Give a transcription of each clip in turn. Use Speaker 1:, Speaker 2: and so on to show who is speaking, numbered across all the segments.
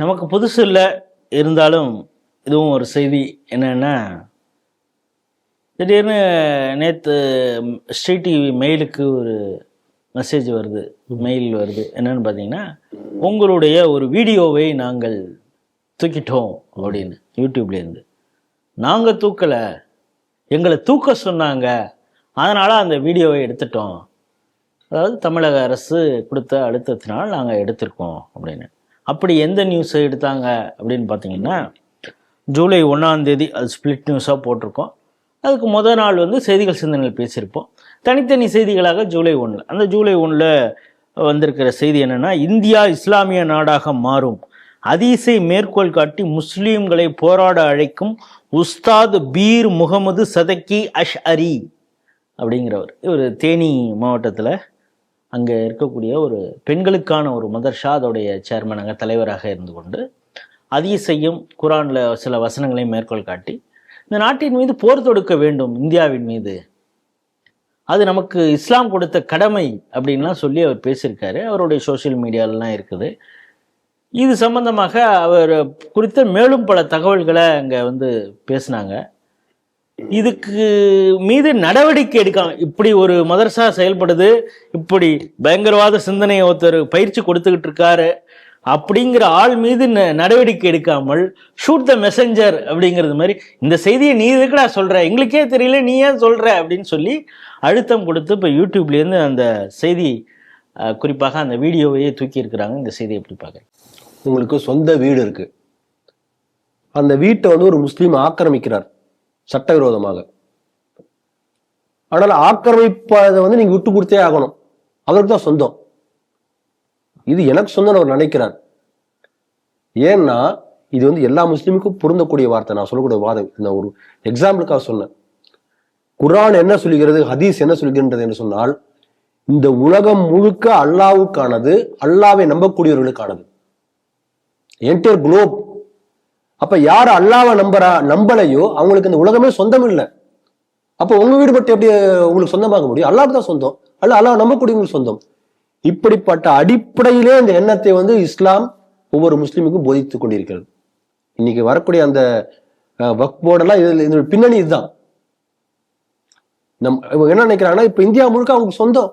Speaker 1: நமக்கு புதுசு இல்லை. இருந்தாலும் இதுவும் ஒரு செய்தி. என்னென்னா திடீர்னு நேற்று ஸ்ரீ டிவி மெயிலுக்கு ஒரு மெசேஜ் வருது. மெயில் வருது. என்னன்னு பார்த்தீங்கன்னா உங்களுடைய ஒரு வீடியோவை நாங்கள் தூக்கிட்டோம் அப்படின்னு யூடியூப்லேருந்து நாங்கள் தூக்கலை. எங்களை தூக்க சொன்னாங்க. அதனால் அந்த வீடியோவை எடுத்துட்டோம். அதாவது தமிழக அரசு கொடுத்த அழுத்தத்தினால் நாங்கள் எடுத்திருக்கோம் அப்படின்னு. அப்படி எந்த நியூஸை எடுத்தாங்க அப்படின்னு பார்த்தீங்கன்னா ஜூலை ஒன்றாம் தேதி அது ஸ்பிளிட் நியூஸாக போட்டிருக்கோம். அதுக்கு முதல் நாள் வந்து செய்திகள் சிந்தனையில் பேசியிருப்போம். தனித்தனி செய்திகளாக ஜூலை ஒன்றில் அந்த ஜூலை ஒன்றில் வந்திருக்கிற செய்தி என்னென்னா இந்தியா இஸ்லாமிய நாடாக மாறும். அதிசை மேற்கோள் காட்டி முஸ்லீம்களை போராட அழைக்கும் உஸ்தாத் பீர் முகமது சதக்கி அஷ் அரி அப்படிங்கிறவர். இவர் தேனி மாவட்டத்தில் அங்கே இருக்கக்கூடிய ஒரு பெண்களுக்கான ஒரு மதர்ஷா அதோடைய சேர்மனாக தலைவராக இருந்து கொண்டு அதீசையும் குரானில் சில வசனங்களையும் மேற்கோள் காட்டி இந்த நாட்டின் மீது போர் தொடுக்க வேண்டும் இந்தியாவின் மீது. அது நமக்கு இஸ்லாம் கொடுத்த கடமை அப்படின்லாம் சொல்லி அவர் பேசியிருக்காரு. அவருடைய சோஷியல் மீடியாலலாம் இருக்குது. இது சம்பந்தமாக அவர் குறித்த மேலும் பல தகவல்களை அங்கே வந்து பேசினாங்க. இதுக்கு மீது நடவடிக்கை எடுக்காம இப்படி ஒரு மதரசா செயல்படுது இப்படி பயங்கரவாத சிந்தனையை ஒருத்தர் பயிற்சி கொடுத்துக்கிட்டு இருக்காரு அப்படிங்கிற ஆள் மீது ந- நடவடிக்கை எடுக்காமல் ஷூட் த மெசஞ்சர் அப்படிங்கிறது மாதிரி இந்த செய்தியை நீ எதுக்குடா சொல்ற? எங்களுக்கே தெரியல நீ ஏன் சொல்ற? அப்படின்னு சொல்லி அழுத்தம் கொடுத்து இப்போ யூடியூப்லேருந்து அந்த செய்தி குறிப்பாக அந்த வீடியோவையே தூக்கி இருக்கிறாங்க. இந்த செய்தியை எப்படி பார்க்குறேன்
Speaker 2: உங்களுக்கு சொந்த வீடு இருக்கு. அந்த வீட்டை வந்து ஒரு முஸ்லீம் ஆக்கிரமிக்கிறார். சட்டவிரோதமாக. ஆனால் ஆக்கிரமிப்பதை வந்து நீங்க விட்டு கொடுத்தே ஆகணும். அவருக்கு தான் சொந்தம். இது எனக்கு சொந்தம் அவர் நினைக்கிறார். ஏன்னா இது வந்து எல்லா முஸ்லீமுக்கும் பொருந்தக்கூடிய வார்த்தை. நான் சொல்லக்கூடிய வாதம் இந்த ஒரு எக்ஸாம்பிளுக்காக சொன்னேன். குர்ஆன் என்ன சொல்லுகிறது ஹதீஸ் என்ன சொல்லுகின்றது என்று சொன்னால் இந்த உலகம் முழுக்க அல்லாவுக்கானது அல்லாவை நம்பக்கூடியவர்களுக்கானது. என்டையர் குளோப் அப்ப யார் அல்லாவை நம்புறா நம்பலையோ அவங்களுக்கு இந்த உலகமே சொந்தம் இல்லை அப்ப உங்க வீடு பற்றி எப்படி உங்களுக்கு சொந்தமாக முடியும்? அல்லாஹ் தான் சொந்தம். அல்ல அல்லாஹ் நம்பக்கூடியவங்களுக்கு சொந்தம். இப்படிப்பட்ட அடிப்படையிலே அந்த எண்ணத்தை வந்து இஸ்லாம் ஒவ்வொரு முஸ்லீமுக்கும் போதித்துக் கொண்டிருக்கிறது. இன்னைக்கு வரக்கூடிய அந்த வக் போர்டெல்லாம் இதில் இதோட பின்னணி இதுதான். நம் இவங்க என்ன நினைக்கிறாங்கன்னா இப்ப இந்தியா முழுக்க அவங்களுக்கு சொந்தம்.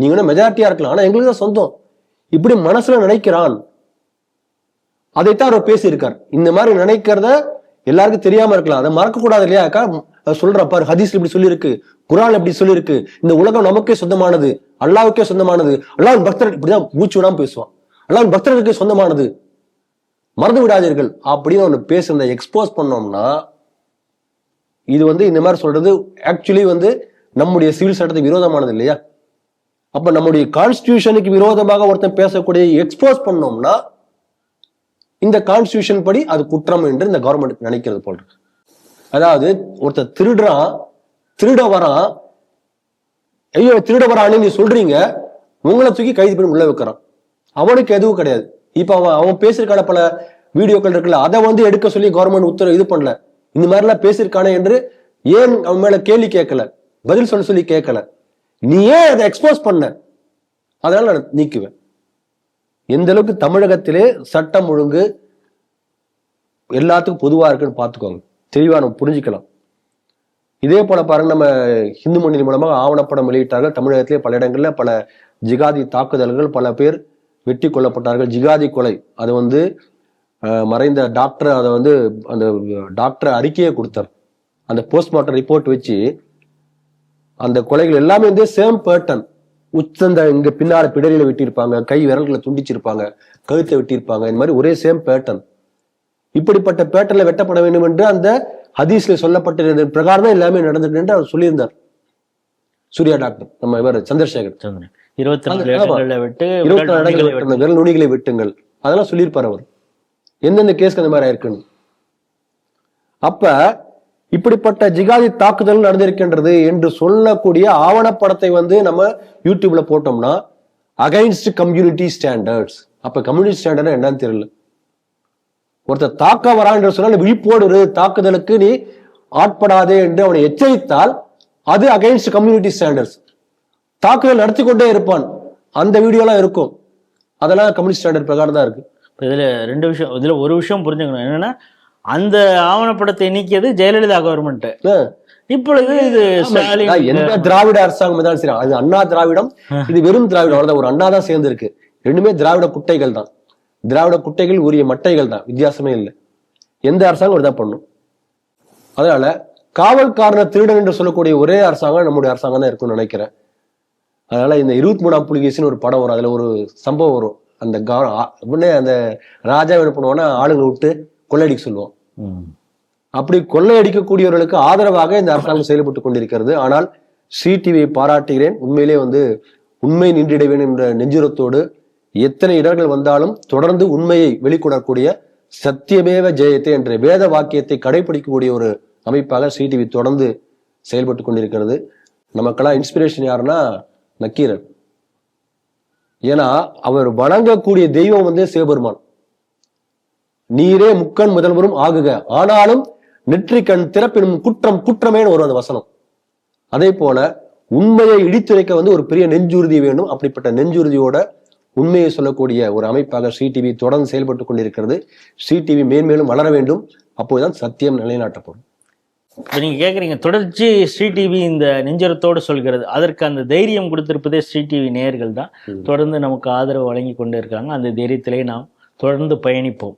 Speaker 2: நீங்க மெஜாரிட்டியா இருக்கலாம் ஆனா எங்களுக்கு தான் சொந்தம். இப்படி மனசுல நினைக்கிறான் அதைத்தான் அவர் பேசியிருக்கார். இந்த மாதிரி நினைக்கிறத எல்லாருக்கும் தெரியாம இருக்கலாம். அதை மறக்கக்கூடாது இல்லையாக்கா இல்லையா? அக்கா அவர் பாரு ஹதீஸ் இப்படி சொல்லியிருக்கு. குரான் இப்படி சொல்லியிருக்கு. இந்த உலகம் நமக்கே சொந்தமானது. அல்லாவுக்கே சொந்தமானது. அல்லாஹ் பக்தர் இப்படிதான் மூச்சு விடாம பேசுவான். அல்லாஹ் பக்தர்களுக்கே சொந்தமானது. மறந்து விடாதீர்கள். அப்படின்னு ஒன்று பேசுறத எக்ஸ்போஸ் பண்ணோம்னா இது வந்து இந்த மாதிரி சொல்றது ஆக்சுவலி வந்து நம்முடைய சிவில் சட்டத்துக்கு விரோதமானது இல்லையா? அப்ப நம்முடைய கான்ஸ்டியூஷனுக்கு விரோதமாக ஒருத்தன் பேசக்கூடிய எக்ஸ்போஸ் பண்ணோம்னா இந்த கான்ஸ்டியூஷன் படி அது குற்றம் என்று இந்த கவர்மெண்ட் நினைக்கிறது போல் இருக்கு. அதாவது ஒருத்தர் திருடுறான் திருட வரான் ஐயோ திருட வரான்னு நீ சொல்றீங்க உங்களை தூக்கி கைது பண்ணி உள்ள வைக்கிறான். அவனுக்கு எதுவும் கிடையாது. இப்ப அவன் அவன் பேசியிருக்கான பல வீடியோக்கள் இருக்குல்ல அதை வந்து எடுக்க சொல்லி கவர்மெண்ட் உத்தரவு இது பண்ணல. இந்த மாதிரி எல்லாம் பேசியிருக்கானே என்று ஏன் அவன் மேல கேள்வி கேட்கல? பதில் சொல்ல சொல்லி கேட்கல. நீ ஏன் அதை எக்ஸ்போஸ் பண்ண? அதனால நான் நீக்குவேன். எந்த அளவுக்கு தமிழகத்திலே சட்டம் ஒழுங்கு எல்லாத்துக்கும் பொதுவா இருக்குன்னு பார்த்துக்கோங்க. தெளிவா நம்ம புரிஞ்சுக்கலாம். இதே போல பாருங்க நம்ம இந்து முன்னணி மூலமாக ஆவணப்படம் வெளியிட்டார்கள். தமிழகத்திலே பல இடங்களில் பல ஜிகாதி தாக்குதல்கள் பல பேர் வெட்டி கொல்லப்பட்டார்கள். ஜிகாதி கொலை அது வந்து மறைந்த டாக்டர் அதை வந்து அந்த டாக்டர் அறிக்கையை கொடுத்தார். அந்த போஸ்ட்மார்ட்டம் ரிப்போர்ட் வச்சு அந்த கொலைகள் எல்லாமே வந்து சேம் பேட்டர்ன். உச்சந்த இங்க பின்னால பிடரியில வெட்டியிருப்பாங்க கை விரல்களை துண்டிச்சிருப்பாங்க கழுத்தை வெட்டியிருப்பாங்க. இந்த மாதிரி ஒரே சேம் பேர்டன் இப்படிப்பட்ட பேட்டர்ல வெட்டப்பட வேண்டும் என்று அந்த ஹதீஸ்ல சொல்லப்பட்டிருந்த பிரகாரம் தான் எல்லாமே நடந்திருக்கு என்று அவர் சொல்லியிருந்தார். சூர்யா டாக்டர் நம்ம இவர் சந்திரசேகர்.
Speaker 1: இருபத்தி நாலு
Speaker 2: இடங்களை
Speaker 1: விரல்
Speaker 2: நுனிகளை வெட்டுங்கள். அதெல்லாம் சொல்லியிருப்பார் அவர். எந்தெந்த கேஸ்க்கு அந்த மாதிரி ஆயிருக்குன்னு. அப்ப இப்படிப்பட்ட ஜிகாதி தாக்குதல் நடந்திருக்கின்றது என்று சொல்லக்கூடிய ஆவணப்படத்தை வந்து நம்ம யூடியூப்ல போட்டோம்னா அகைன்ஸ்ட் கம்யூனிட்டி ஸ்டாண்டர்ட்ஸ் அப்ப கம்யூனிட்டி ஸ்டாண்டர்ட் என்னன்னு தெரியல. ஒருத்தர் தாக்க வரான்னு என்று சொன்னால் விழிப்போடு இரு, தாக்குதலுக்கு நீ ஆட்படாதே என்று அவனை எச்சரித்தால் அது அகைன்ஸ்ட் கம்யூனிட்டி ஸ்டாண்டர்ட்ஸ் தாக்குதல் நடத்தி கொண்டே இருப்பான். அந்த வீடியோலாம் இருக்கும். அதெல்லாம் கம்யூனிஸ்ட் ஸ்டாண்டர்ட் பிரகாரம் தான் இருக்கு.
Speaker 1: இப்போ இதில் ரெண்டு விஷயம் இதில் ஒரு விஷயம் புரிஞ்சுக்கணும். என்னன்னா அந்த ஆவணப்படத்தை நீக்கியது ஜெயலலிதா கவர்மெண்ட். இப்பொழுது இது
Speaker 2: எந்த திராவிட அரசாங்கம் இருந்தாலும் சரி அது அண்ணா திராவிடம் இது வெறும் திராவிடம் அவ்வளவுதான். ஒரு அண்ணா தான் சேர்ந்து இருக்கு ரெண்டுமே திராவிட குட்டைகள் தான். திராவிட குட்டைகள் உரிய மட்டைகள் தான். வித்தியாசமே இல்லை. எந்த அரசாங்கம் இப்படிதான் பண்ணும். அதனால காவல்காரனை திருடன் என்று சொல்லக்கூடிய ஒரே அரசாங்கம் நம்முடைய அரசாங்கம் தான் இருக்கும்னு நினைக்கிறேன். அதனால இந்த இருபத்தி மூணாம் புலிகேசின்னு ஒரு படம் வரும். அதுல ஒரு சம்பவம் வரும். அந்த கா ஆ- உடனே அந்த ராஜா என்ன பண்ணுவான்னா ஆளுங்களை விட்டு கொள்ளையடிக்க சொல்லுவோம். அப்படி கொள்ளையடிக்கக்கூடியவர்களுக்கு ஆதரவாக இந்த அரசாங்கம் செயல்பட்டு கொண்டிருக்கிறது. ஆனால் சிடிவியை பாராட்டுகிறேன். உண்மையிலே வந்து உண்மை நின்றிட வேண்டும் என்ற நெஞ்சுரத்தோடு எத்தனை இடர்கள் வந்தாலும் தொடர்ந்து உண்மையை வெளிக்கொணரக்கூடிய சத்தியமேவ ஜெயத்தை என்ற வேத வாக்கியத்தை கடைபிடிக்கக்கூடிய ஒரு அமைப்பாக சிடிவி தொடர்ந்து செயல்பட்டு கொண்டிருக்கிறது. நமக்கெல்லாம் இன்ஸ்பிரேஷன் யாருன்னா நக்கீரன். ஏன்னா அவர் வணங்கக்கூடிய தெய்வம் வந்து சிவபெருமான். நீரே முக்கண் முதல்வரும் ஆகுக. ஆனாலும் நெற்றிக்கண் திறப்பினும் குற்றம் குற்றமேன்னு வரும் அந்த வசனம். அதே போல உண்மையை இடித்துரைக்க வந்து ஒரு பெரிய நெஞ்சுறுதி வேண்டும். அப்படிப்பட்ட நெஞ்சுறுதியோட உண்மையை சொல்லக்கூடிய ஒரு அமைப்பாக டிவி தொடர்ந்து செயல்பட்டு கொண்டிருக்கிறது. டிவி மேன்மேலும் வளர வேண்டும். அப்போதுதான் சத்தியம் நிலைநாட்டப்படும்.
Speaker 1: இப்போ நீங்கள் கேட்குறீங்க தொடர்ச்சி ஸ்ரீ டிவி இந்த நெஞ்சரத்தோடு சொல்கிறது. அதற்கு அந்த தைரியம் கொடுத்திருப்பதே ஸ்ரீ டிவி நேயர்கள் தான். தொடர்ந்து நமக்கு ஆதரவு வழங்கி கொண்டு இருக்காங்க அந்த தைரியத்திலே நாம் தொடர்ந்து பயணிப்போம்.